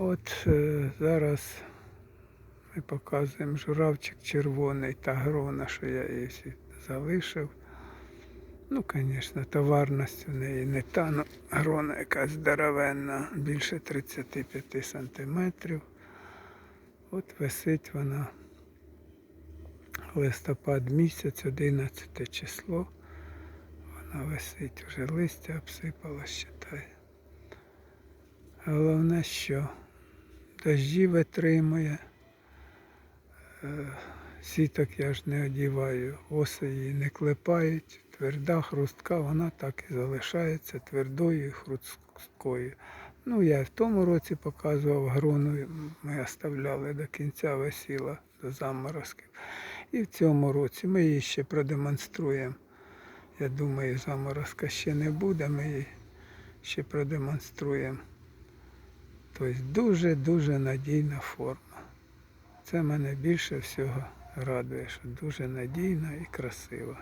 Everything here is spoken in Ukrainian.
От е, зараз ми показуємо журавчик червоний та грона, що я її залишив. Ну, звісно, товарність у неї не та, ну, грона якась здоровенна, більше 35 сантиметрів. От висить вона листопад місяць, 11 число. Вона висить, вже листя обсипала, считай. Головне, що дожді витримує. Е, Сіток я ж не одіваю, оси її не клепають, тверда, хрустка, вона так і залишається твердою і хрусткою. Ну, я в тому році показував грону, ми оставляли до кінця весіла, до заморозків. І в цьому році ми її ще продемонструємо. Я думаю, заморозка ще не буде, ми її ще продемонструємо. Тобто дуже-дуже надійна форма. Це мене більше всього радує, що дуже надійна і красива.